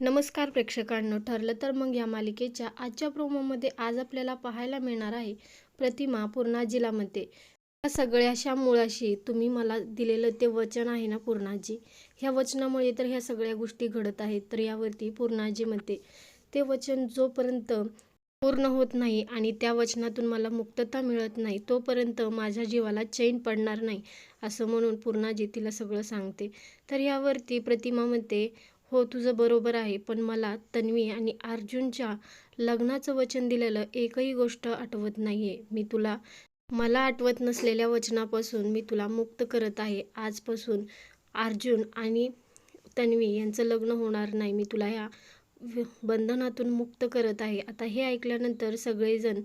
नमस्कार प्रेक्षकांनो ठरलं तर मग या मालिकेच्या आजच्या प्रोमोमध्ये आज आपल्याला पाहायला मिळणार आहे प्रतिमा पूर्णाजीला म्हणते या सगळ्याशा मुळाशी तुम्ही मला दिलेलं ते वचन आहे ना पूर्णाजी? ह्या वचनामुळे तर ह्या सगळ्या गोष्टी घडत आहेत तर यावरती पूर्णाजीमध्ये ते वचन जोपर्यंत पूर्ण होत नाही आणि त्या वचनातून मला मुक्तता मिळत नाही तोपर्यंत माझ्या जीवाला चैन पडणार नाही असं म्हणून पूर्णाजी तिला सगळं सांगते. तर यावरती प्रतिमा म्हणते हो तुझं बरोबर आहे पण मला तन्वी आणि अर्जुनच्या लग्नाचं वचन दिलेलं एकही गोष्ट आठवत नाही आहे मी तुला मला आठवत नसलेल्या वचनापासून मी तुला मुक्त करत आहे. आजपासून अर्जुन आणि तन्वी यांचं लग्न होणार नाही. मी तुला ह्या बंधनातून मुक्त करत आहे. आता हे ऐकल्यानंतर सगळेजण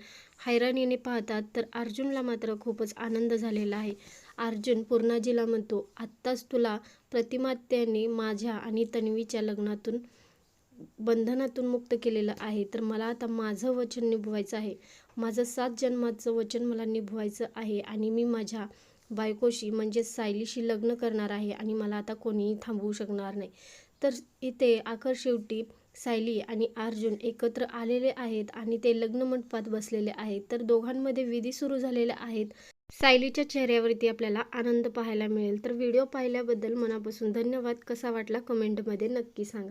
हैराणीने पाहतात तर अर्जुनला मात्र खूपच आनंद झालेला आहे. अर्जुन पूर्णाजीला म्हणतो आत्ताच तुला प्रतिमात्याने माझ्या आणि तन्वीच्या लग्नातून बंधनातून मुक्त केलेलं आहे. तर मला आता माझं वचन निभवायचं आहे. माझं सात जन्माचं वचन मला निभवायचं आहे आणि मी माझ्या बायकोशी म्हणजे सायलीशी लग्न करणार आहे आणि मला आता कोणीही थांबवू शकणार नाही. तर इथे आखर शेवटी सायली आणि अर्जुन एकत्र आलेले आहेत आणि ते लग्न मंडपात बसलेले आहेत. तर दोघांमध्ये विधी सुरू झालेल्या आहेत. सायलीच्या चेहऱ्यावरती आपल्याला आनंद पाहायला मिळेल. तर व्हिडिओ पाहिल्याबद्दल मनापासून धन्यवाद. कसा वाटला कमेंटमध्ये नक्की सांगा.